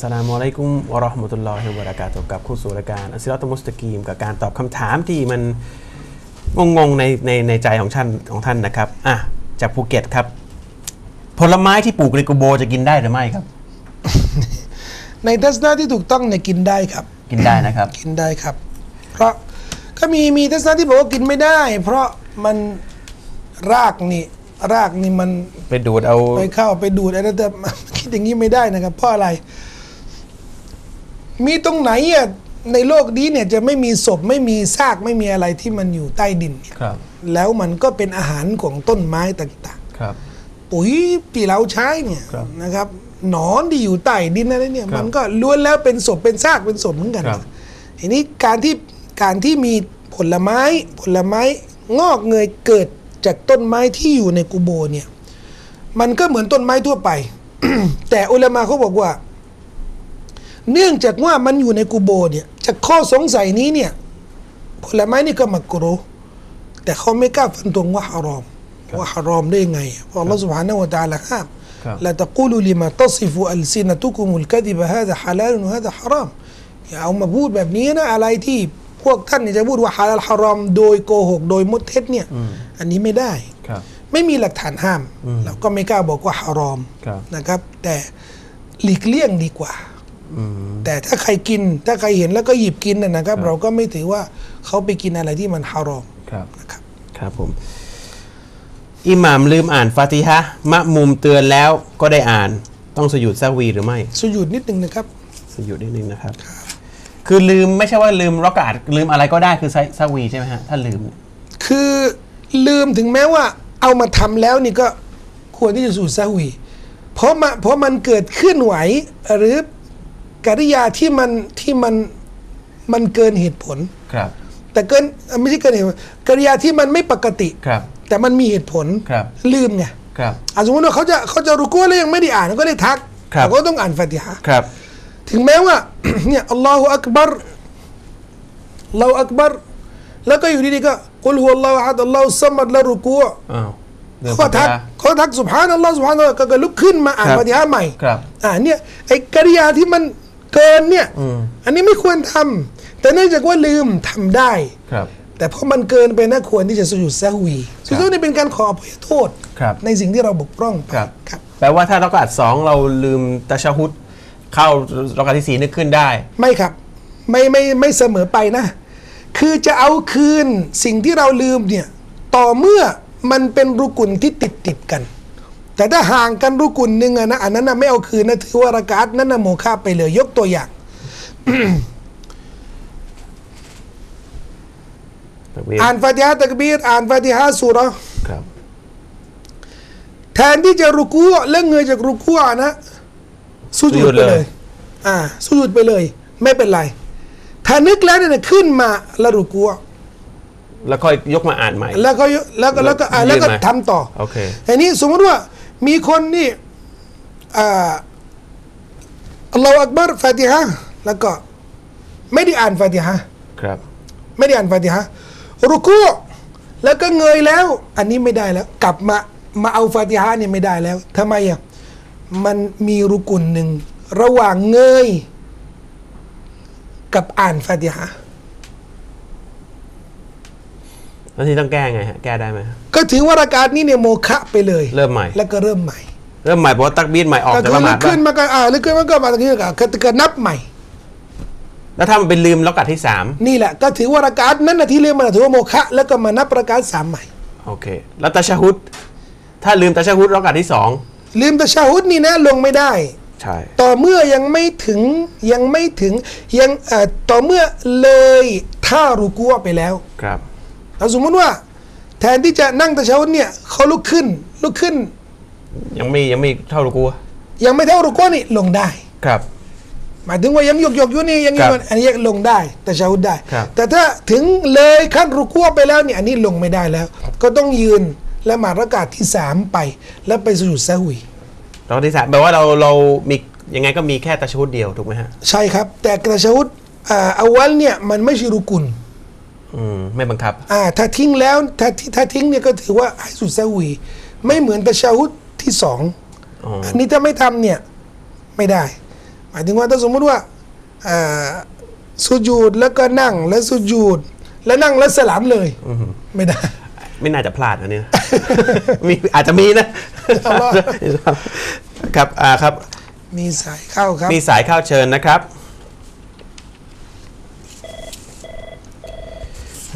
สลามุอะลัยกุมวะเราะห์มะตุลลอฮิวะบะเราะกาตุฮ์กับคู่สู่รายการอัสซิลาตุมุสตะกีมกับการตอบคำถามที่มันงงๆในในในใจของท่านของท่านนะครับอะจากภูเก็ตครับ ผลไม้ที่ปลูกในกุโบจะกินได้หรือไม่ครับ ในทัศนะที่ถูกต้องเนี่ยกินได้ครับ กินได้นะครับ กินได้ครับ เพราะก็มีมีทัศนะที่บอกว่ากินไม่ได้ เพราะมันรากนี่รากนี่มัน ไปดูดเอา ไปเข้าไปดูดอะไรแต่ คิดอย่างนี้ไม่ได้นะครับ เพราะอะไร มีตรงไหนอะในโลกนี้เนี่ยจะไม่มีศพไม่มีซากไม่มีอะไรที่มันอยู่ใต้ดินเนี่ยครับ แล้วมันก็เป็นอาหารของต้นไม้ต่างครับๆปุ๋ยที่เราใช้เนี่ยครับนะครับหนอนที่อยู่ใต้ดินอะไรเนี่ยครับมันก็ล้วนแล้วเป็นศพเป็นซากเป็นศพเหมือนกันครับทีนี้การที่การที่มีผลไม้ผลไม้งอกเงยเกิดจากต้นไม้ที่อยู่ในกุโบเนี่ย มันก็เหมือนต้นไม้ทั่วไป แต่อุลามาเขาบอกว่า เนื่องจากว่ามันอยู่ในกุโบเนี่ยจากข้อสงสัยนี้เนี่ย ผลไม้นี่ก็มักรุฮ์แต่เขาไม่กล้าฟันธงว่าฮารอม ว่าฮารอมได้ยังไงเพราะอัลลอฮฺ سبحانه และ تعالى ห้าม ครับ لا تقولوا لما تصف ألسنتكم الكذب هذا حلال وهذا حرام อย่าเอามาพูดแบบนี้นะอะไรที่พวกท่านเนี่ยจะพูดว่าฮาลาลฮารอม โดยโกหก โดยมดเท็จเนี่ย อันนี้ไม่ได้ ครับ ไม่มีหลักฐานห้าม เราก็ไม่กล้าบอกว่าฮารอม ครับ นะครับ แต่หลีกเลี่ยงดีกว่า อืม แต่ถ้าใครกินถ้าใครเห็นแล้วก็หยิบกินนะนะครับ เราก็ไม่ถือว่าเขาไปกินอะไรที่มันฮารอมครับนะครับ ครับผมอิหม่ามลืมอ่านฟาติฮะห์มะมุมเตือนแล้วก็ได้อ่าน ต้องสยุดซะวีหรือไม่สุญูดนิดนึงนะครับสยุดนิดนึงนะครับ คือลืมไม่ใช่ว่าลืมร็อกอาดลืมอะไรก็ได้คือซะวีใช่ไหมฮะถ้าลืมเนี่ยคือลืมถึงแม้ว่า เอามาทำแล้วนี่ก็ควรที่จะสูดซาวีเพราะมาเพราะมันเกิดเคลื่อนไหวหรือ กริยาที่มันที่มันมันเกินเหตุผล ครับ แต่เกินไม่ใช่เกินเหตุผลกริยาที่มันไม่ปกติ ครับ แต่มันมีเหตุผลครับ ลืมไงครับอะสมมติว่าเขาจะเขาจะรุกูแล้วยังไม่ได้อ่านก็ได้ทักครับเขาก็ต้องอ่านฟาติฮะห์ครับ ถึงแม้ว่า เนี่ยอัลลอฮฺอักบัรอัลลอฮฺอักบัรแล้วก็อยู่ดีๆก็กุลฮุวัลลอฮฺอะฮัดอัลลอฮฺซัมมัดละรุกูออ้าวลืมเขาฟาติทักฮะห์เขาทักสุบฮานัลลอฮฺสุบฮานัลลอฮฺก็ก็ลุกขึ้นมาอ่านครับฟาติฮะห์ใหม่ ครับ อ่าเนี่ยไอ้กริยาที่มัน เกินเนี่ยอืม อันนี้ไม่ควรทำแต่เนื่องจากว่าลืมทำได้ ครับ แต่เพราะมันเกินไปนะควรที่จะสุญูดซะฮวีสุญูดนี่เป็นการขออภัยโทษ ครับในสิ่งที่เราบกพร่องไปครับ ครับ แปลว่าถ้าร็อกอาดสองเราลืมตะชะฮุดเข้าร็อกอาดที่สี่นึกขึ้นได้ ไม่ครับไม่ไม่ไม่เสมอไปนะ คือจะเอาคืนสิ่งที่เราลืมเนี่ย ต่อเมื่อมันเป็นรุกุนที่ติดติดกัน แต่ถ้าห่างกันรุกุนหนึ่งอะนะอันนั้นนะไม่เอาคืนนะถือว่าระกาศนั้นนะโมฆะไปเลย ยกตัวอย่างอ่านฟาติฮะตักบีรอ่านฟาติฮะสุเราะห์ครับแทนที่จะรุกูและเงยจากรุกูอะนะสุญูดไปเลย อ่าสุญูดไปเลย ไม่เป็นไรถ้านึกแล้วเนี่ยขึ้นมาแล้วรุกูแล้วค่อยยกมาอ่านใหม่ แล้วก็แล้วก็แล้วก็อ่าแล้วก็ยื่นมาทำต่อโอเคอันนี้สมมติว่า มีคนนี่อ่าอัลลอฮฺอักบารฟาติฮะห์แล้วก็ไม่ได้อ่านฟาติฮะห์ครับ ไม่ได้อ่านฟาติฮะห์รุกูแล้วก็เงยแล้ว อันนี้ไม่ได้แล้ว กลับมามาเอาฟาติฮะห์เนี่ยไม่ได้แล้วทำไมอะมันมีรุกุนหนึ่ง ระหว่างเงย กับอ่านฟาติฮะห์ แล้วที่ต้องแก้ไงฮะแก้ได้ไหมฮะก็ถือว่ารากาศนี้เนี่ยโมฆะไปเลย เริ่มใหม่ แล้วก็เริ่มใหม่ เริ่มใหม่เพราะว่าตักบีดใหม่ออกก็จากคือละหลุมาดกขึ้นป่ะมาก็อ่าลุกขึ้นมาก็มาตรงนี้ก็ก็ก็นับใหม่ แล้วถ้ามันเป็นลืมล็อกอัดที่สามนี่แหละก็ถือว่ารากาศนั้นนะที่เรียกมาถือว่าโมฆะแล้วก็มานับรากาศสามใหม่โอเค แล้วตะชะฮุดถ้าลืมตะชะฮุดล็อกอัดที่สองลืมตะชาฮุดนี่นะลงไม่ได้ใช่ต่อเมื่อยังไม่ถึงยังไม่ถึงยังเอ่อต่อเมื่อเลยท่ารุกัวไปแล้วครับ เอาสมมติว่า แทนที่จะนั่งตะชาฮุดเนี่ยเขาลุกขึ้นลุกขึ้น ยังไม่ยังไม่เท่าลูกูยังไม่เท่ารุกัวนี่ลงได้ ครับ หมายถึงว่ายังหยกหยกๆอยู่นี่ยังครับอันนี้ลงได้แต่ชาฮุดได้ ครับ แต่ถ้าถึงเลยขั้นรุกัวไปแล้วเนี่ยอันนี้ลงไม่ได้แล้ว ก็ต้องยืนและมาระกาศที่สามไป แล้วไปสุญูดซะฮุยล็อกอัดที่สามแปลว่าเราเรามียังไงก็มีแค่ตะชะฮุดเดียวถูกไหมฮะ ใช่ครับ แต่กระชาฮุดอ่าอาวัลเนี่ยมันไม่ใช่รุกุน อืมไม่บังคับ อ่าถ้าทิ้งแล้วถ้าถ้าทิ้งเนี่ยก็ถือว่าให้สุดซะฮุยไม่เหมือนตะชาฮุดที่สองอ๋ออันนี้ถ้าไม่ทำเนี่ยไม่ได้มายถึงว่าถ้าสมมุติว่าเอ่อสุญูดแล้วก็นั่งแล้วสุญูดแล้วนั่งแล้วสลามเลยไม่ได้ ไม่น่าจะพลาดนะเนี่ย มีอาจจะมีนะเอาล่ะ ครับอ่าครับ มีสายเข้าครับ มีสายเข้าเชิญนะครับ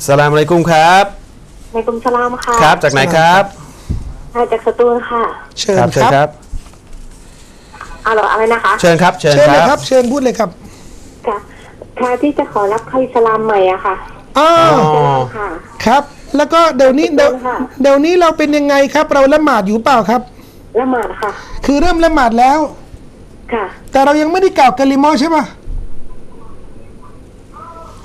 สลามอะลัยกุมครับ ในกรมสลามค่ะครับจากไหนครับมาจากสตูลค่ะเชิญเชิคญรับครับ เอาเหรออะไรนะคะเชิญครับ เชิญเชิญคเลยรับครับเชิญพูดเลยครับค่ะค่ะที่จะขอรับเข้าอิสลามใหม่อะค่ะอ้าอ๋วอ ค่ะ ครับ แล้วก็เดี๋ยวนี้เดี๋ยวค่ะ เดี๋ยวนี้เราเป็นยังไงครับ เราละหมาดอยู่เปล่าครับ ละหมาดค่ะ คือเริ่มละหมาดแล้ว ค่ะ แต่เรายังไม่ได้กล่าวกะลิมอใช่ปะ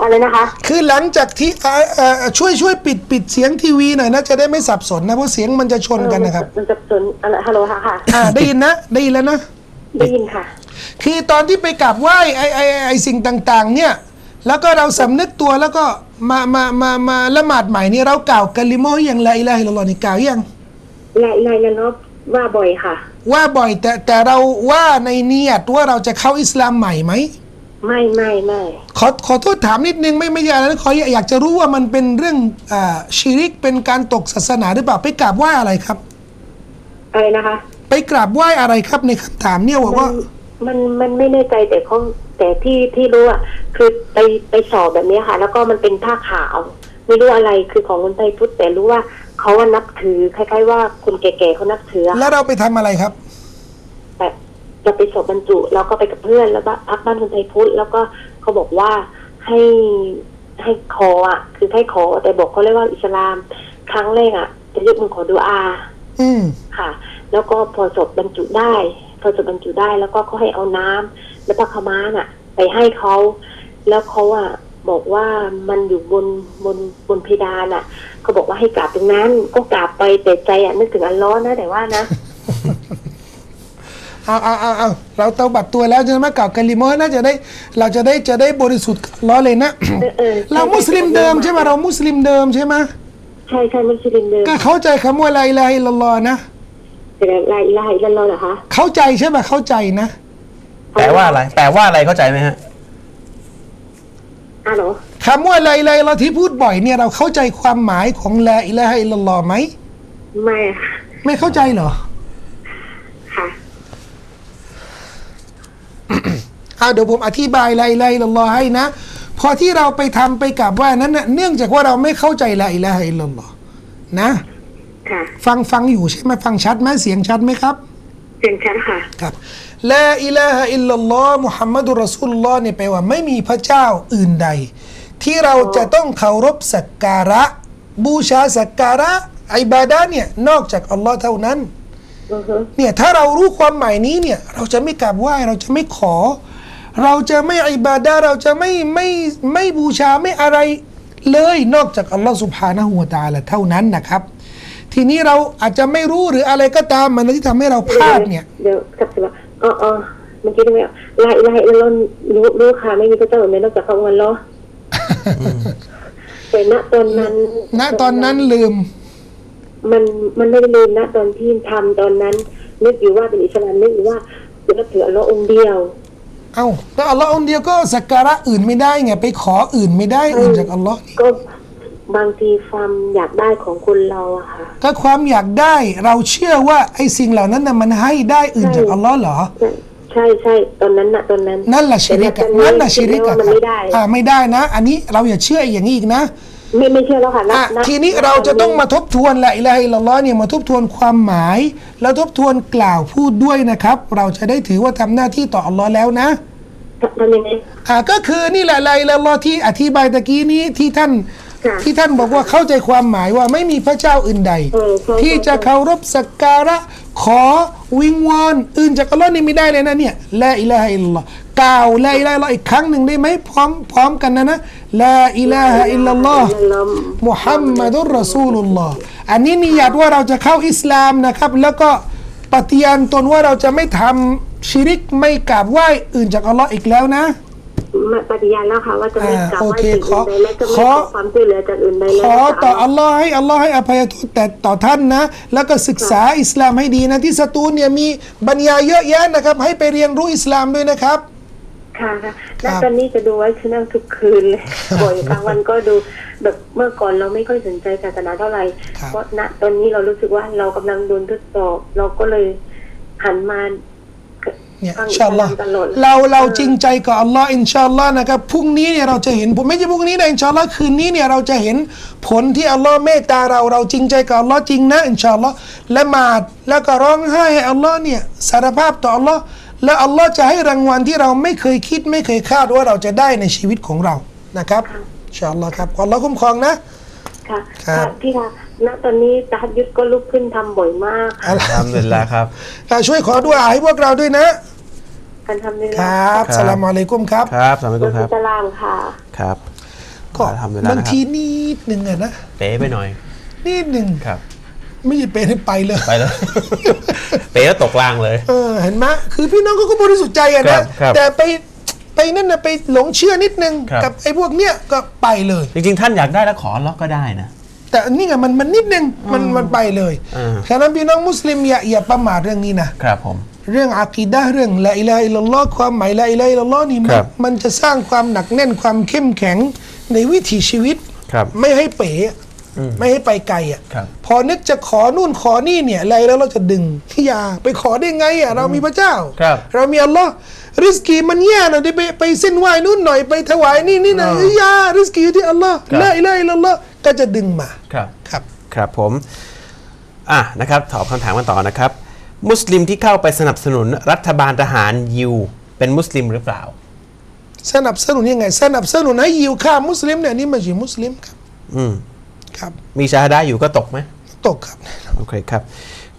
อะไรนะคะ คือหลังจากที่เอ่อเอ่อช่วยช่วยปิดปิดเสียงทีวีหน่อยนะ จะได้ไม่สับสนนะเพราะเสียงมันจะชนกันนะครับมันจะสนอะไรฮัลโหลค่ะค่ะ อ่าได้ยินนะได้ยินแล้วนะ ได้ยินค่ะ คือตอนที่ไปกราบไหว้ไอ้ไอ้ไอ้ไอ้สิ่งต่างๆ เนี่ย แล้วก็เราสำนึกตัวแล้วก็มามามามาละหมาดใหม่นี่เรากล่าวกะลิมออย่างละอิละฮิลลอฮ์นี่กล่าวยังลายลายละนอบว่าบ่อยค่ะ ว่าบ่อยแต่แต่เราว่าในเนียดว่าเราจะเข้าอิสลามใหม่ไหม ไม่ไม่ไม่ขอขอโทษถามนิดนึงไม่ไม่ใช่อะไรนะขออยากจะรู้ว่ามันเป็นเรื่องอ่าชิริกเป็นการตกศาสนาหรือเปล่าไปกราบไหว้อะไรครับ อะไรนะคะ ไปกราบไหว้อะไรครับในคำถามเนี่ยบอกมัว่านมันมันไม่แน่ใจแต่เขาแต่ที่ที่รู้อะคือไปไปสอบแบบนี้ค่ะ แล้วก็มันเป็นผ้าขาว ไม่รู้อะไรคือของคนไทยพุทธแต่รู้ว่าเขาว่านับถือคล้ายๆว่าคนแก่ๆเขานับถืออะแล้วเราไปทำอะไรครับ แบบ จะไปสอบบรรจุแล้วก็ไปกับเพื่อนแล้วก็พักบ้านคนไทยพุทธแล้วก็เขาบอกว่าให้ให้ขออะ คือให้ขอแต่บอกเขาเรียกว่าอิสลาม ครั้งแรกอะ จะยกมือขอดูอาอืมค่ะ แล้วก็พอสอบบรรจุได้ พอสอบบรรจุได้แล้วก็เขาให้เอาน้ำแล้วก็ขาวม้าน่ะ ไปให้เขาแล้วเขาอะบอกว่ามันอยู่บนบนบนเพดานอะเขาบอกว่าให้กราบตรงนั้น ก็กราบไปแต่ใจอะนึกถึงอัลเลอฮ์นะแต่ว่านะ เอาเอาเอาเอาเราเตาบัตรตัวแล้วจะมากล่าวกะลิมอน่าจะได้ เราจะได้จะได้บริสุทธิ์ล้อเลยนะเออเออเรามุสลิมเดิมใช่ไหมเรามุสลิมเดิมใช่ไหมใช่ใช่มุสลิมเดิมก็เข้าใจคำว่าลาอิลาฮะอิลลัลลอฮ์นะแต่ลาอิลาฮะอิลลัลลอฮ์เหรอคะเข้าใจใช่ไหมเข้าใจนะแปลว่าอะไรแปลว่าอะไรเข้าใจไหมฮะอะเหรอคำว่าลาอิลาฮะอิลลัลลอฮ์ที่พูดบ่อยเนี่ยเราเข้าใจความหมายของลาอิลาฮะอิลลัลลอฮ์ไหมไม่ค่ะไม่เข้าใจเหรอ ค่ะ เอาเดี๋ยวผมอธิบายลาอิลาฮะอิลลัลลอฮ์ให้นะ พอที่เราไปทำไปกราบไหว่านั้นน่ะเนื่องจากว่าเราไม่เข้าใจลาอิลาฮะอิลลัลลอฮ์นะค่ะฟังฟังอยู่ใช่ไหมฟังชัดไหมเสียงชัดไหมครับเชิญชัดค่ะครับลาอิลาฮะอิลลัลลอฮ์มุฮัมมัดุลรอซูลุลลอฮ์เนี่ยแปลว่าไม่มีพระเจ้าอื่นใด ที่เราจะต้องเคารพสักการะ บูชาสักการะอิบาดะห์เนี่ยนอกจากอัลลอฮ์เท่านั้นอือฮึเนี่ยถ้าเรารู้ความหมายนี้เนี่ย เราจะไม่กราบไหว้เราจะไม่ขอ เราจะไม่อิบาดะห์เราจะไม่ไม่ไม่บูชาไม่อะไรเลยนอกจากอัลลอฮ์สุบฮานะฮูวะตะอาลาเท่านั้นนะครับ ทีนี้เราอาจจะไม่รู้หรืออะไรก็ตามมันที่ทำให้เราพลาดเนี่ยเดี๋ยวกลับสิว่าอ๋ออ๋อเมื่อกี้ได้ไหมลาอิลาฮะอิลลัลลอฮ์รู้รู้ค่ะไม่มีพระเจ้าอื่นใดนอกจากพระองค์อัลลอฮ์แต่ณตอนนั้น ณตอนนั้นลืม มันมันไม่ได้ลืมนะตอนที่ทำตอนนั้นนึกอยู่ว่าเป็นอิสลามนึกอยู่ว่าจะนับถืออัลลอฮ์องค์เดียว เอ้าแล้วอัลลอฮ์องค์เดียวก็สักการะอื่นไม่ได้ไงไปขออื่นไม่ได้อื่นจากอัลลอฮ์นี่ก็บางทีความอยากได้ของคนเราอะค่ะ ก็ความอยากได้เราเชื่อว่าไอ้สิ่งเหล่านั้นน่ะมันให้ได้อื่นจากอัลลอฮ์เหรอใช่ใช่ตอนนั้นนะตอนนั้นนั่นแหละชิริกแต่อะณตอนั่นแหละชิริกคิดอะว่ามันครับไม่ได้อ่าไม่ได้นะ อันนี้เราอย่าเชื่ออย่างนี้อีกนะ ไม่ไม่เชื่อแล้วค่ะอะณณทีนี้เราจะต้องมาทบทวนละอิละฮะอิลลัลลอฮ์เนี่ยมาทบทวนความหมาย แล้วทบทวนกล่าวพูดด้วยนะครับ เราจะได้ถือว่าทำหน้าที่ต่ออัลลอฮ์แล้วนะ ทำยังไง อ่าก็คือนี่แหละละอิละฮะอิลลัลลอฮ์ที่อธิบายตะกี้นี้ที่ท่านค่ะ ที่ท่านบอกว่าเข้าใจความหมายว่าไม่มีพระเจ้าอื่นใด เออใช่ที่จะเคารพสักการะขอวิงวอนอื่นจากอัลลอฮ์นี่ไม่ได้เลยนะเนี่ยละอิละฮะอิลลัลลอฮ์ กล่าวละอิละฮะอิลลัลลอฮ์อีกครั้งหนึ่งได้ไหมพร้อมพร้อมกันนะนะละอิละฮะอิลลัลลอฮ์มุฮัมมัดุลรอซูลุลลอฮ์อันนี้นิยาตว่าเราจะเข้าอิสลามนะครับ แล้วก็ปฏิญาณตนว่าเราจะไม่ทำชิริกไม่กราบไหว้อื่นจากอัลลอฮ์อีกแล้วนะมาปฏิญาณแล้วค่ะว่าจะไม่อ่ากราบโอไหว้เคสิ่งขออื่นใดและจะไม่ขขออความช่วยเหลือจากอื่นใดขแล้วอต่อจากอัลลอฮ์ให้อัลลอฮ์ให้อภัยโทษแต่ต่อท่านนะ แล้วก็ศึกษาอิสลามให้ดีนะที่สตูลเนี่ยมีบรรยายเยอะแยะนะครับ ให้ไปเรียนรู้อิสลามด้วยนะครับ ค่ะค่ะคแล้รัวบตอนนี้จะดูไว้ชแนลทุกคืนเลยบ่อยกลางวันก็ดูแบบเมื่อก่อนเราไม่ค่อยสนใจศาสนาเท่าไหร่ครับเพราะณตอนนี้เรารู้สึกว่าเรากำลังโดนทดสอบ เราก็เลยหันมาเนี่ยฟังอินชาอัลลอฮ์ตลอดเราเราจริงใจกับอัลลอฮ์อินชาอัลลอฮ์นะครับพรุ่งนี้เนี่ยเราจะเห็นผมไม่ใช่พรุ่งนี้นะอินชาอัลลอฮ์คืนนี้เนี่ยเราจะเห็นผลที่อัลลอฮ์เมตตาเราเราจริงใจกับอัลลอฮ์จริงนะอินชาอัลลอฮ์ละหมาดแล้วก็ร้องไห้ให้อัลลอฮ์เนี่ยสารภาพต่ออัลลอฮ์ แล้วอัลลอฮ์จะให้รางวัลที่เราไม่เคยคิดไม่เคยคาดว่าเราจะได้ในชีวิตของเรานะครับอินชาอัลลอฮ์ครับขออัลลอฮ์คุ้มครองนะ ค่ะครับ ค่ะพี่ค่ะณตอนนี้ตาฮัดยุดก็ลุกขึ้นทำบ่อยมากอัลทำเสร็จแล้วครับ อะช่วยขอดุอาให้พวกเราด้วยนะ การทำในครับครับ สลามอะลัยกุมครับ ครับสามีรกุถมครับตารางค่ะ ครับ ก็ทำเวลาบางนะครับทีนิดหนึ่งอะนะ เป๋ไปหน่อยนิดหนึ่งครับ ไม่ใช่เป็นให้ไปเลย ไปเลยเป๋แล้วตกรางเลย เออเห็นไหมคือพี่น้องเขาก็บริสุทธิ์ใจอะครันะ บครับแต่ไปไปนั่นนะไปหลงเชื่อนิดนึง ครับ กับไอ้พวกเนี้ยก็ไปเลย จริงๆ ท่านอยากได้แล้วขอล็อกก็ได้นะ แต่นี่ไงมันมันนิดนึงมันมันไปเลยอ่า ฉะนั้นพี่น้องมุสลิมอย่าอย่าประมาทเรื่องนี้นะ ครับผม เรื่องอากีดะห์เรื่องละอิลาฮะอิลลัลลอฮ์ความหมายละอิลาฮะอิลลัลลอฮ์นี่มัครันบมันจะสร้างความหนักแน่นความเข้มแข็งในวิถีชีวิต ครับ ไม่ให้เป๋อะ ไม่ให้ไปไกลอะครับพอนึกจะขอนู่นขอนี่เนี่ยอะไรแล้วเราจะดึงอย่าไปขอได้ไงอะเรามีพระเจ้าครับเรามีอัลลอฮ์ริสกีมันแย่หน่อยได้ไปไปเส้นไหว้นู่นหน่อยไปถวายนี่นี่หน่อยอ่าอย่าริสกีอยู่ที่อัลลอฮ์ครับละอิลาฮะอิลลัลลอฮ์ก็จะดึงมาครับครับครับผมอะนะครับตอบคำถามกันต่อนะครับ มุสลิมที่เข้าไปสนับสนุนรัฐบาลทหารยูเป็นมุสลิมหรือเปล่า สนับสนุนยังไง สนับสนุนให้ยิวฆ่ามุสลิมเนี่ยนี่ไม่ใช่มุสลิมครับ อืม ครับ มีชาฮดาอยู่ก็ตกไหมตกครับโอเคครับ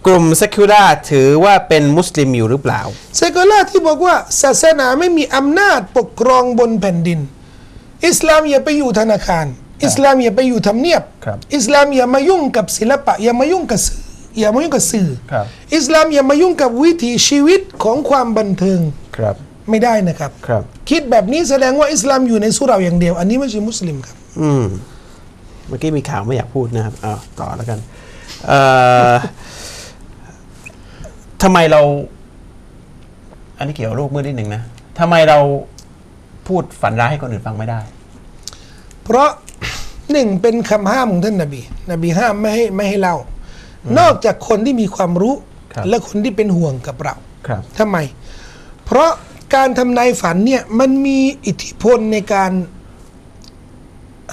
กลุ่มเซคิวล่าถือว่าเป็นมุสลิมอยู่หรือเปล่า เซกุล่าที่บอกว่าศาสนาไม่มีอำนาจปกครองบนแผ่นดิน อิสลามอย่าไปอยู่ธนาคาร อิสลามอย่าไปอยู่ทำเนียบครับอิสลามอย่ามายุ่งกับศิลปะ อย่ามายุ่งกับสื่ออย่ามายุ่งกับสื่อครับอิสลามอย่ามายุ่งกับวิถีชีวิตของความบันเทิงครับไม่ได้นะครับครับ คิดแบบนี้แสดงว่าอิสลามอยู่ในสุเราอย่างเดียว อันนี้ไม่ใช่มุสลิมครับ อืม เมื่อกี้มีข่าวไม่อยากพูดนะครับเอาต่อแล้วกันเอ่อทำไมเรา อันนี้เกี่ยวกับโรคมืดนิดหนึ่งนะทำไมเราพูดฝันร้ายให้คนอื่นฟังไม่ได้ เพราะหนึ่งเป็นคำห้ามของท่านนบี นบีห้ามไม่ให้ไม่ให้เล่า นอกจากคนที่มีความรู้ครับและคนที่เป็นห่วงกับเราครับทำไม เพราะการทำนายฝันเนี่ยมันมีอิทธิพลในการ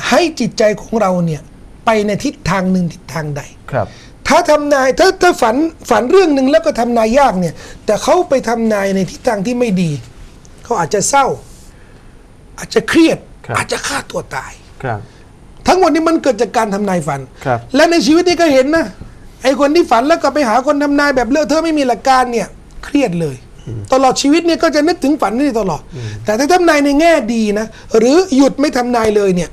ให้จิตใจของเราเนี่ยไปในทิศทางหนึ่งทิศทางใดครับ ถ้าทำนายถ้าถ้าฝันฝันเรื่องหนึ่งแล้วก็ทำนายยากเนี่ย แต่เขาไปทำนายในทิศทางที่ไม่ดี เขาอาจจะเศร้า อาจจะเครียดครับอาจจะฆ่าตัวตายครับ ทั้งหมดนี้มันเกิดจากการทำนายฝันครับและในชีวิตนี้ก็เห็นนะไอ้คนที่ฝันแล้วก็ไปหาคนทำนายแบบเลอะเทอะไม่มีหลักการเนี่ย เครียดเลย ตลอดชีวิตเนี่ยก็จะนึกถึงฝันนี่ตลอด แต่ถ้าทำนายในแง่ดีนะหรือหยุดไม่ทำนายเลยเนี่ย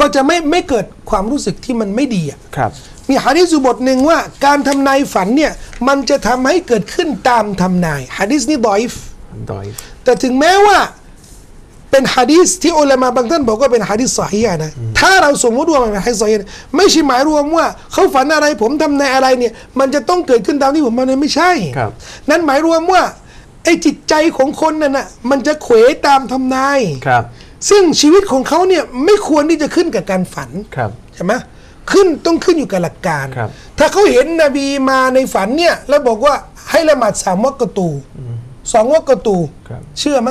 ก็จะไม่ไม่เกิดความรู้สึกที่มันไม่ดีอะครับ มีฮะดิษอยู่บทหนึ่งว่า การทำนายฝันเนี่ยมันจะทำให้เกิดขึ้นตามทำนายฮะดิษนี้ดอยฟดอยแต่ถึงแม้ว่า เป็นฮะดีษที่อุลามะบางท่านบอกว่าเป็นฮะดีษสอฮีฮ์นะ ถ้าเราสมมติว่ามันเป็นฮะดีษสอฮีฮ์ไม่ใช่หมายรวมว่าเขาฝันอะไรผมทำในอะไรเนี่ย มันจะต้องเกิดขึ้นตามที่ผมทำในไม่ใช่ครับนั่นหมายรวมว่าไอ้จิตใจของคนนั่นน่ะมันจะเขวตามทำนายครับ ซึ่งชีวิตของเขาเนี่ยไม่ควรที่จะขึ้นกับการฝันครับใช่ไหมขึ้นต้องขึ้นอยู่กับหลักการครับถ้าเขาเห็นนบีมาในฝันเนี่ย แล้วบอกว่าให้ละหมาดสามวักกะตูสองวักกะตูครับเชื่อไหม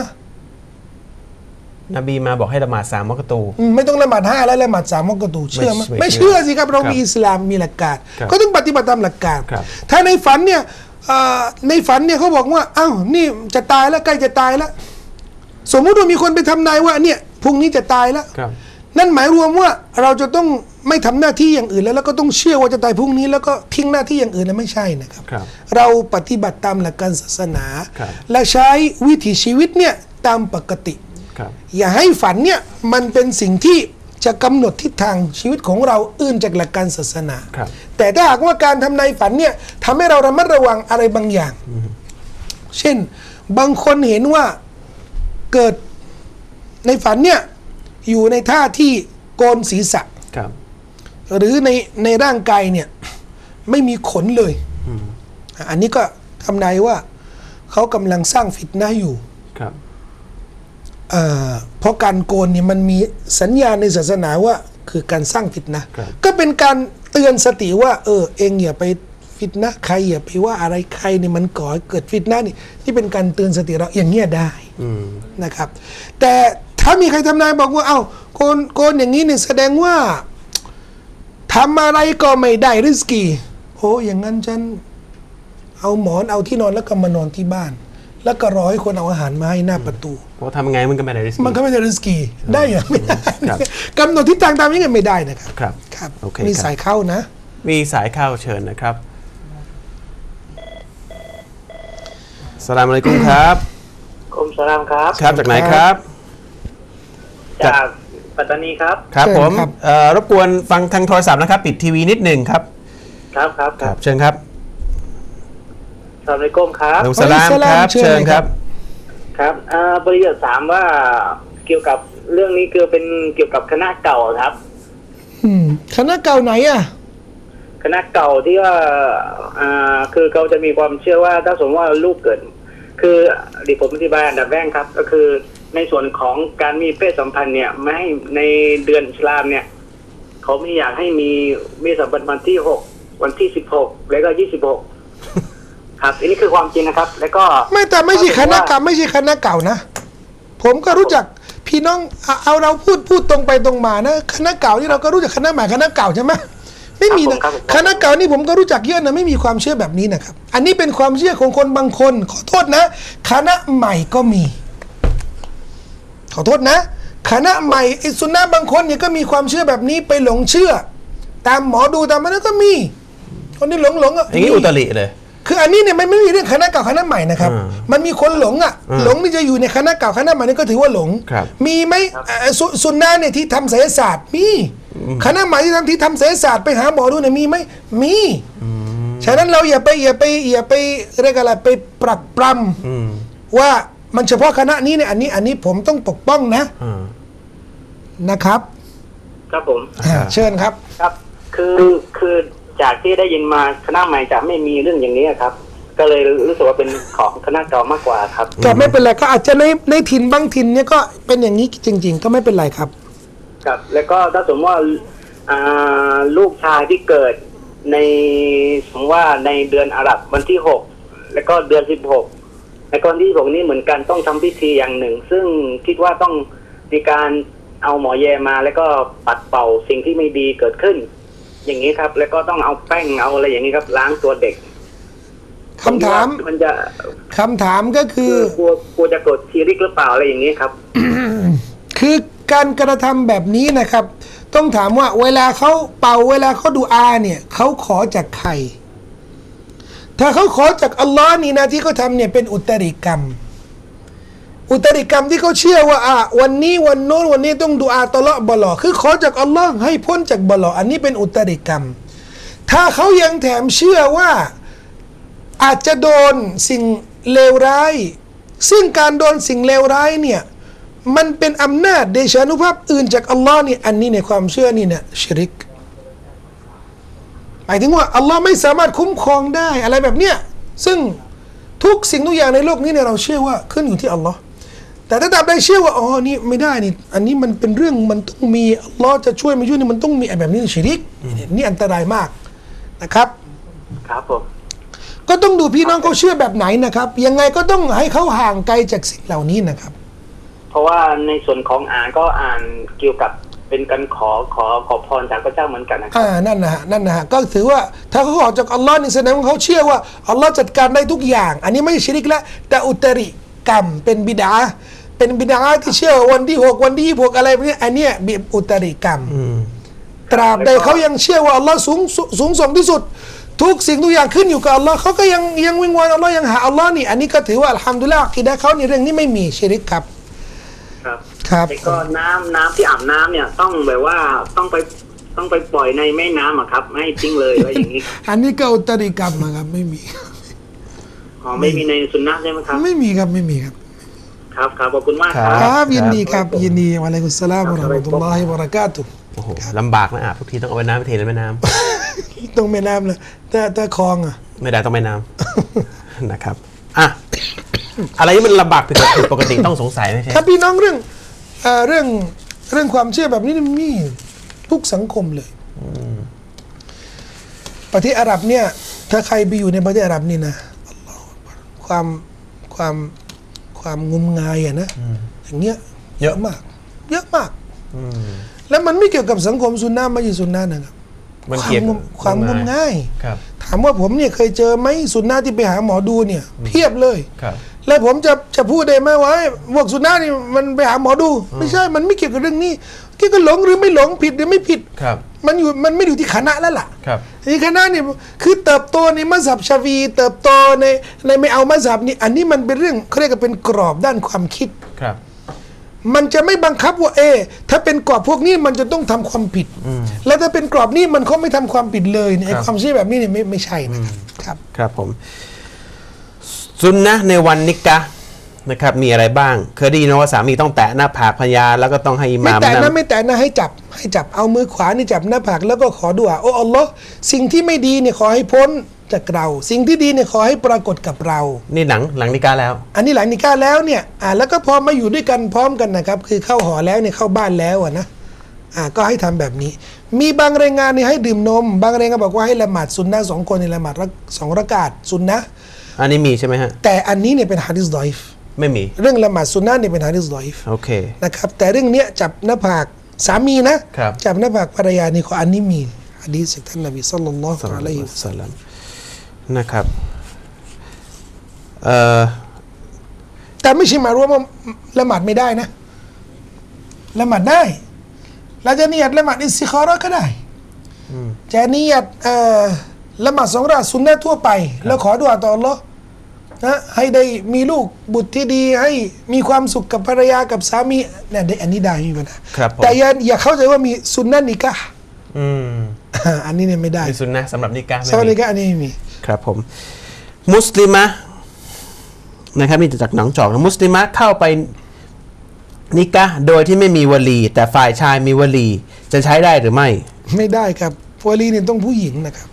นบีมาบอกให้ละหมาดสามวักตูอืมไม่ต้องละหมาดห้าแล้วละหมาดสามวักกะตูเชื่อไหมไม่ไม่เชื่เชื่ออสิครับเราครับมีอิสลามมีหลักการครับก็ต้องปฏิบัติตามหลักการครับถ้าในฝันเนี่ยเอ่อในฝันเนี่ยเขาบอกว่าอ้าวนี่จะตายแล้วใกล้จะตายแล้ว สมมุติว่ามีคนไปทำนายว่าเนี่ยพรุ่งนี้จะตายแล้วครับนั่นหมายรวมว่าเราจะต้องไม่ทำหน้าที่อย่างอื่นแล้วแล้วก็ต้องเชื่อว่าจะตายพรุ่งนี้ แล้วก็ทิ้งหน้าที่อย่างอื่นแล้วไม่ใช่นะครับครับเราปฏิบัติตามหลักการศาสนาครับและใช้วิถีชีวิตเนี่ยตามปกติครับ อย่าให้ฝันเนี่ยมันเป็นสิ่งที่จะกำหนดทิศทางชีวิตของเราอื่นจากหลักการศาสนาครับแต่ถ้าหากว่าการทำนายฝันเนี่ยทำให้เราระมัดระวังอะไรบางอย่าง เช่น บางคนเห็นว่าเกิดในฝันเนี่ยอยู่ในท่าที่โกนศีรษะครับหรือในในร่างกายเนี่ยไม่มีขนเลย อันนี้ก็ทำนายว่าเขากำลังสร้างฟิตนะห์อยู่คครับ เอ่อเพราะการโกนเนี่ยมันมีสัญญาณในศาสนาว่าคือการสร้างฟิตนะห์ครับก็เป็นการเตือนสติว่า เออ เองอย่าไปฟิตนะห์ใครอย่าไปว่าอะไรใครเนี่ยมันก่อให้เกิดฟิตนะห์นี่ที่เป็นการเตือนสติเราอย่างเงี้ยได้อืมนะครับ แต่ถ้ามีใครทำนายบอกว่า เอ้าโกนโกนอย่างนี้เนี่ยแสดงว่าทำอะไรก็ไม่ได้ริสกีโอ้อย่างนั้นฉันเอาหมอนเอาที่นอนแล้วก็มานอนที่บ้าน แล้วก็รอให้คนเอาอาหารมาให้หน้าประตู เพราะทำไงมันก็ไม่ได้ริสมันก็ไม่ได้ริสกีได้เหรอไม่ได้ครับกำหนดทิศทางตามนี้ไงไม่ได้นะครับครับครับโอเคมีครับสายเข้านะ มีสายเข้าเชิญนะครับสลามอะลัยกุมครับคุมสลามครับครับจากไหนครับ จากปัตตานีครับ ครับเชิญผมครับเอ่อรบกวนฟังทางโทรศัพท์นะครับ ปิดทีวีนิดหนึ่งครับ ครับครับครับเชิญครับส ลามอะลัยกุมครับลุงสลามวะลัยกุมสลามครับ เชิญ เชิญเลยคครัรับบครับอ่าบริษัทถามว่าเกี่ยวกับเรื่องนี้คือเป็นเกี่ยวกับคณะเก่าครับ อืมคณะเก่าไหนอะ คณะเก่าที่ว่าอ่าคือเขาจะมีความเชื่อว่าถ้าสมมติว่าลูกเกิด คือดิผมอธิบายอันดับแรกครับ ก็คือในส่วนของการมีเพศสัมพันธ์เนี่ยไม่ให้ในเดือนอิสลามเนี่ยเขาไม่อยากให้มีมีสัมพันธ์วันที่หกวันที่สิบหกแล้วก็ยี่สิบหก ครับอันนี้คือความจริงนะครับ แล้วก็ไม่แต่ไม่ใช่คณะเก่าไม่ใช่คณะเก่านะ ผมก็รู้จักพี่น้องเอาเอาเราพูดพูดตรงไปตรงมานะคณะเก่านี่เราก็รู้จักคณะใหม่คณะเก่าใช่ไหมไม่มีนะคณะเก่านี่ผมก็รู้จักเยอะนะไม่มีความเชื่อแบบนี้นะครับ อันนี้เป็นความเชื่อของคนบางคน ขอโทษนะ คณะใหม่ก็มี ขอโทษนะ คณะใหม่ไอ้สุนนะบางคนเนี่ยก็มีความเชื่อแบบนี้ไปหลงเชื่อ ตามหมอดูตามมันก็มีคนที่หลงหลงๆอะอย่างนี้มีอุตริเลย คืออันนี้เนี่ยมันไม่มีเรื่องคณะเก่าคณะใหม่นะครับ อ่ามันมีคนหลงอะอ่าหลงที่จะอยู่ในคณะเก่าคณะใหม่นี่ก็ถือว่าหลง ครับมีไหมเอ่อสุสุนนะเนี่ยที่ทำไสยศาสตร์มีคณะใหม่ที่ทำที่ทำไสยศาสตร์ไปหาหมอดูเนี่ยมีไหมมีฉะนั้นเราอย่าไปอย่าไปอย่าไปเรียกอะไรไปปรักปรอืมำว่ามันเฉพาะคณะนี้เนี่ยอันนี้อันนี้ผมต้องปกป้องนะอ่านะครับครับผม อ่าเชิญครับ ครับ คือ คือ จากที่ได้ยินมาคณะใหม่จะไม่มีเรื่องอย่างนี้ครับ ก็เลยรู้สึกว่าเป็นของคณะเก่ามากกว่าครับก็ไม่เป็นไรก็อาจจะในในถิ่นบางถิ่นเนี่ยก็เป็นอย่างนี้จริง ๆ ก็ไม่เป็นไรครับ ครับ แล้วก็ถ้าสมมติว่าอ่าลูกชายที่เกิดในสมมติว่าในเดือนอาหรับวันที่หกแล้วก็เดือนสิบหกแล้วก็วันที่หกนี้เหมือนกันต้องทำพิธีอย่างหนึ่ง ซึ่งคิดว่าต้องมีการเอาหมอแยมาแล้วก็ปัดเป่าสิ่งที่ไม่ดีเกิดขึ้น อย่างนี้ครับ แล้วก็ต้องเอาแป้งเอาอะไรอย่างนี้ครับ ล้างตัวเด็กคำถามมันจะคำถามก็คืคืออกลัวกลัวจะกดทีริกหรือเปล่าอะไรอย่างนี้ครับ คือการกระทำแบบนี้นะครับ ต้องถามว่าเวลาเขาเป่าเวลาเขาดูอาเนี่ยเขาขอจากใคร ถ้าเขาขอจากอัลลอฮ์นี่นะที่เขาทำเนี่ยเป็นอุตริกรรม อุตริกรรมที่เขาเชื่อว่าอะวันนี้วันโน้นวันนี้ต้องดูอาตเลาะบลอคือขอจากอัลลอฮ์ให้พ้นจากบลออันนี้เป็นอุตริกรรม ถ้าเขายังแถมเชื่อว่าอาจจะโดนสิ่งเลวร้าย ซึ่งการโดนสิ่งเลวร้ายเนี่ยมันเป็นอำนาจเดชานุภาพอื่นจากอัลลอฮ์นี่อันนี้ในความเชื่อนี่เนี่ยชริก หมายถึงว่าอัลลอฮ์ไม่สามารถคุ้มครองได้อะไรแบบเนี้ยซึ่งทุกสิ่งทุกอย่างในโลกนี้เนี่ยเราเชื่อว่าขึ้นอยู่ที่อัลลอฮ์ แต่ถ้าตราบใดเชื่อว่าอ๋อนี่ไม่ได้นี่อันนี้มันเป็นเรื่องมันต้องมีอัลลอฮ์จะช่วยไม่ช่วยนี่มันต้องมีไอ้แบบนี้ชิริกนี่อันตรายมากนะครับ ครับผมก็ต้องดูพี่น้องเขาเชื่อแบบไหนนะครับ ยังไงก็ต้องให้เขาห่างไกลจากสิ่งเหล่านี้นะครับ เพราะว่าในส่วนของอ่านก็อ่านเกี่ยวกับเป็นการขอขอขอพรจากพระเจ้าเหมือนกันนะครับอ่านั่นนะฮะนั่นนะฮะก็ถือว่าถ้าเขาออกจากอัลลอฮ์นี่แสดงว่าเขาเชื่อว่าอัลลอฮ์จัดการได้ทุกอย่าง อันนี้ไม่ใช่ชิริกแล้วแต่อุตริกรรมเป็นบิดา เป็นบิดาที่เชื่อว่าวันที่หกวันที่หกอะไรพวกนี้อันเนี้ยบิอุตริกรรมอืมตราบใดเขายังเชื่อว่าอัลลอฮ์สูงสุสูงส่งที่สุด ทุกสิ่งทุกอย่างขึ้นอยู่กับอัลลอฮ์เขาก็ยังยังวิงวอนอัลลอฮ์ยังหาอัลลอฮ์นี่ อันนี้ก็ถือว่าอัลฮัมดุลิลละห์อักีดะห์เขาในเรื่องนี้ไม่มีชิริกครับ ครับครับแล้วก็น้ำน้ำที่อาบน้ำเนี่ย ต้องแบบว่าต้องไปต้องไปปล่อยในแม่น้ำอะครับ ไม่ให้ทิ้งเลยอะไรอย่างนี้ครับอันนี้ก็อุตริกรรมนะครับไม่มีอ๋อไม่มีในสุนนะใช่ไหมครับ ไม่มีครับไม่มีครับ ครับครับขอบคุณมากคครัรับครับยินดีครับยินดีวะอะลัยกุสสลามวะเราะห์มะตุลลอฮิวะบะเราะกาตุฮ์โอ้โหลำบากนะอาบทุกทีต้องเอาไปน้ำไปเทในแม่น้ำตรงแม่น้ำเลยแต่แต่คลองอะไม่ได้ต้องแม่น้ำ นะครับอะอะไรที่มันลำบากผิดผิดปกติต้องสงสัยไหมเชฟครับพี่น้องเรื่องเอ่อเรื่องเรื่องความเชื่อแบบนี้นี่มีทุกสังคมเลย ประเทศอาหรับเนี่ย ถ้าใครไปอยู่ในประเทศอาหรับนี่นะอัลลอฮฺอักบัรความความ ความงมงายอะนะอย่างเงี้ยเยอะมาก เยอะมากอืมแล้วมันไม่เกี่ยวกับสังคมซุนนะไม่ใช่ซุนนะนะครับมันควาเกี่ยวมงกับมความงมง่ายครับถามว่าผมเนี่ยเคยเจอไหมซุนนะที่ไปหาหมอดูเนี่ย เพียบเลยครับแล้วผมจะจะพูดได้ไหมว่าไอ้พวกสุนัขนี่มันไปหาหมอดู ไม่ใช่มันไม่เกี่ยวกับเรื่องนี้ เกี่ยวกับหลงหรือไม่หลงผิดหรือไม่ผิด ครับ มันอยู่มันไม่ได้อยู่ที่คณะแล้วล่ะครับ ที่คณะนี่คือเติบโตในมัสยิดชาฟีเติบโตในในไม่เอามัสยิดนี่อันนี้มันเป็นเรื่องเขาเรียกว่าเป็นกรอบด้านความคิด ครับ มันจะไม่บังคับว่าเออถ้าเป็นกรอบพวกนี้มันจะต้องทำความผิด แล้วถ้าเป็นกรอบนี้มันเขาไม่ทำความผิดเลยเนี่ยไอ้ครับความเชื่อแบบนี้เนี่ยไม่ไม่ใช่นะครับ ครับครับผมซุนนะห์ในวันนิกะห์ นะครับมีอะไรบ้าง เคยได้ยินว่าสามีต้องแตะหน้าผากภรรยาแล้วก็ต้องให้อิหไม่มามแต่นะนำไม่แต่นะให้จับให้จับเอามือขวานี่จับหน้าผากแล้วก็ขอดุอาโอ้อัลลอฮ์สิ่งที่ไม่ดีเนี่ยขอให้พ้นจากเรา สิ่งที่ดีเนี่ยขอให้ปรากฏกับเรา นี่หลังหลังนิกะห์แล้ว อันนี้หลังนิกาแล้วเนี่ยอ่าแล้วก็พอมาอยู่ด้วยกันพร้อมกันนะครับ คือเข้าหอแล้วเนี่ยเข้าบ้านแล้วอะนะอ่าก็ให้ทำแบบนี้ มีบางรายงานเนี่ยให้ดื่มนม บางรายงานบอกว่าให้ละหมาดซุนนะห์สองคนในละหมาดรักสองรักาตซุนนะห์อันนี้มีใช่ไหมฮะ แต่อันนี้เนี่ยเป็นฮะดิษดอยฟ ไม่มี เรื่องละหมาดซุนนะห์เนี่ยเป็นฮะดิษดอยฟโอเคนะครับแต่เรื่องเนี้ยจับหน้าผากสามีนะ ครับจับหน้าผากภรรยานี่ขออันนี้มีฮะดีษจากท่านนบีสัลลัลลอฮุอะลัยฮิวะซัลลัมสัลลัมนะครับเอ่อแต่ไม่ใช่หมายรวมว่าละหมาดไม่ได้นะละหมาดได้เราจะนิยัดละหมาดอิสติคาระห์ก็ได้จะนิยัดเอ่อละหมาดสองรากาตสุนนะทั่วไป แล้วขอดุอาต่ออัลลอฮ์ นะให้ได้มีลูกบุตรที่ดีให้มีความสุขกับภรรยากับสามีเนี่ยได้อันนี้ได้ไม่มีปัญหาครับผมแต่อย่าอย่าเข้าใจว่ามีสุนนะนิกะห์อืมอันนี้เนี่ยไม่ได้มีซุนนะห์สำหรับนิกะห์ไม่สวัสมีดีครับอันนี้ไม่มีครับผม มุสลิมะนะครับนี่จากหนองจอกนะมุสลิมะเข้าไปนิกะห์โดยที่ไม่มีวลี แต่ฝ่ายชายมีวลี จะใช้ได้หรือไม่ ไม่ได้ครับวลีเนี่ยต้องผู้หญิงนะครับ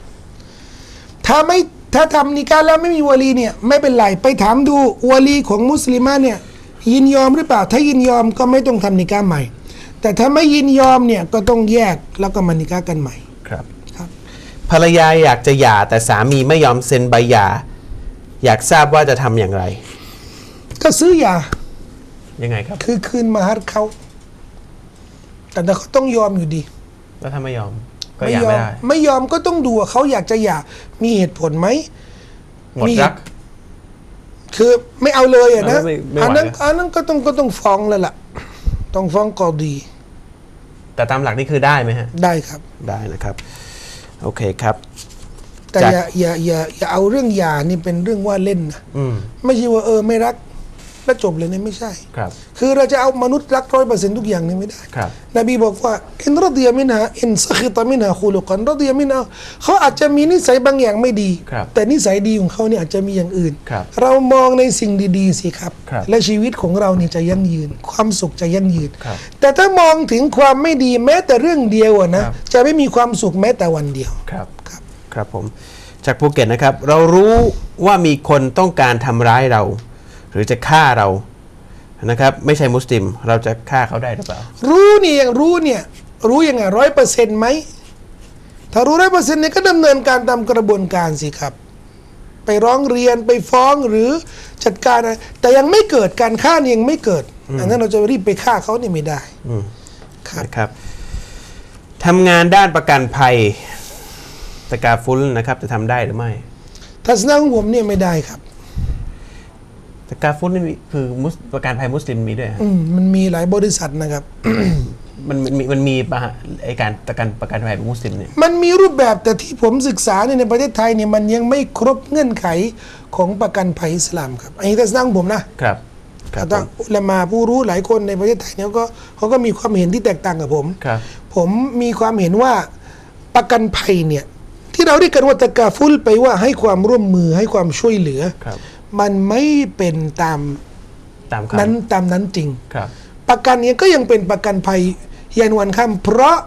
ถ้าไม่ ถ้าทำนิกาแล้วไม่มีวลีเนี่ยไม่เป็นไรไปถามดูวลีของมุสลิมะเนี่ยยินยอมหรือเปล่า ถ้ายินยอมก็ไม่ต้องทำนิกาใหม่ แต่ถ้าไม่ยินยอมเนี่ยก็ต้องแยกแล้วก็มานิกากันใหม่ครับครับภรรยาอยากจะหย่าแต่สามีไม่ยอมเซ็นใบหย่าอยากทราบว่าจะทำอย่างไร ก็ซื้อยายังไงครับ คือคืนมาฮัดเขาแต่ถ้าเขาต้องยอมอยู่ดี แล้วถ้าไม่ยอม ก็หย่ายอไม่มได้ ไม่ยอมก็ต้องดูว่าเขาอยากจะหย่ามีเหตุผลไหม หมดมีรัก คือไม่เอาเลยอะนะไม่ไม่ไหว อันนั้นอะอันนั้นก็ต้องก็ต้องฟ้องแล้วล่ะ ต้องฟ้องกอดีแต่ตามหลักนี่คือได้ไหมฮะ ได้ครับ ได้นะครับ โอเคครับ แต่จาก อย่าอย่าอย่าอย่าเอาเรื่องหย่านี่เป็นเรื่องว่าเล่นนะอืม ไม่ใช่ว่าเออไม่รัก แล้วจบเลยเนี่ยไม่ใช่ ครับ คือเราจะเอามนุษย์รักร้อยเปอร์เซ็นต์ทุกอย่างนี่ไม่ได้ครับ นบีบอกว่าอินรดียมินฮาอินสขิตมินฮาคูลุกันรดียมินฮาเขาอาจจะมีนิสัยบางอย่างไม่ดี ครับแต่นิสัยดีของเขาเนี่ยอาจจะมีอย่างอื่น ครับเรามองในสิ่งดีๆสิครับ ครับและชีวิตของเราเนี่ยจะยั่งยืน ความสุขจะยั่งยืน ครับแต่ถ้ามองถึงความไม่ดีแม้แต่เรื่องเดียวอะนะครับ จะไม่มีความสุขแม้แต่วันเดียว ครับ ครับ ครับผม จากภูเก็ตนะครับ เรารู้ว่ามีคนต้องการทำร้ายเรา หรือจะฆ่าเรานะครับ ไม่ใช่มุสลิม เราจะฆ่าเขาได้หรือเปล่า รู้เนี่ยยังรู้เนี่ยรู้ยังไงร้อยเปอร์เซ็นต์ไหมถ้ารู้ร้อยเปอร์เซ็นต์เนี่ยก็ดำเนินการตามกระบวนการสิครับ ไปร้องเรียนไปฟ้องหรือจัดการอะไรแต่ยังไม่เกิดการฆ่าเนี่ยยังไม่เกิดอันนั้นเราจะรีบไปฆ่าเขาเนี่ยไม่ได้อืมครับนะครับทำงานด้านประกันภัยตะกาฟุลนะครับ จะทำได้หรือไม่ทัศนะของผมเนี่ยไม่ได้ครับ ตะกาฟุลนี่มีคือมุสประกันภัยมุสลิมมีด้วยฮะอืมมันมีหลายบริษัทนะครับ มันมันมีมันมีปะฮะไอการประกันประกันภัยมุสลิมเนี่ย มันมีรูปแบบแต่ที่ผมศึกษาเนี่ยในประเทศไทยเนี่ยมันยังไม่ครบเงื่อนไขของประกันภัยอิสลามครับอันนี้ทัศนะของผมนะครับครับผแต่มอุลามาผู้รู้หลายคนในประเทศไทยเนี่ยก็เขาก็มีความเห็นที่แตกต่างกับผม ครับ ผมมีความเห็นว่าประกันภัยเนี่ยที่เราเรียกกันว่าตะกาฟุลไปว่าให้ความร่วมมือให้ความช่วยเหลือ ครับ มันไม่เป็นตามตามคำนั้นตามนั้นจริง ครับ ประกันเนี้ก็ยังเป็นประกันภัยยันวันค่ำเพราะ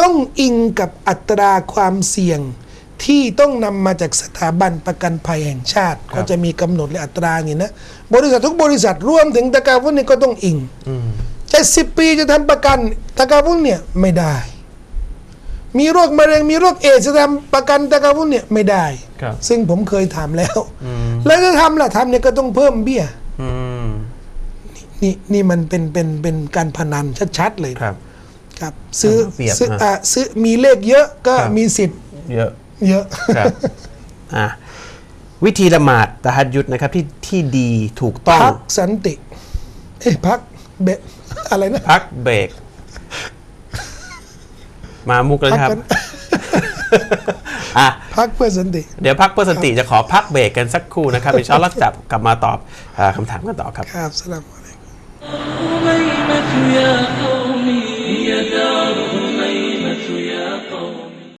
ต้องอิงกับอัตราความเสี่ยงที่ต้องนำมาจากสถาบันประกันภัยแห่งชาติครับก็จะมีกำหนดและอัตราอย่างนี้นะบริษัททุกบริษัทรวมถึงตะกาวุ้นนี่ก็ต้องอิงอืมเจ็ดสิบปีจะทำประกันตะกาวุ้นเนี่ยไม่ได้ มีโรคมะเร็งมีโรคเอดส์จะทำประกันตะกาวุ้นเนี่ยไม่ได้ ครับซึ่งผมเคยถามแล้วอืมแล้วจะทำล่ะทำเนี่ยก็ต้องเพิ่มเบี้ย อืมนี่นี่มันเป็นเป็นเป็นการพนันชัดๆเลยครับ ครับซื้อเปรียบซื้อฮะอะซื้อมีเลขเยอะก็ครับ มีสิทธิ์เยอะ เยอะ ครับ อะวิธีละหมาดตะฮัดยุดนะครับที่ที่ดีถูกต้องพักสันติเอ้ยพักเบะอะไรนะ พักเบรก มามุกเลยครับพักกันอะพักเพื่อสันติ เดี๋ยวพักเพื่อสันติจะขอพักเบรกกันสักครู่นะครับอินชาอัลลอฮ์จับกลับมาตอบอ่าคำถามกันต่อครับครับสลามอะลัยกุม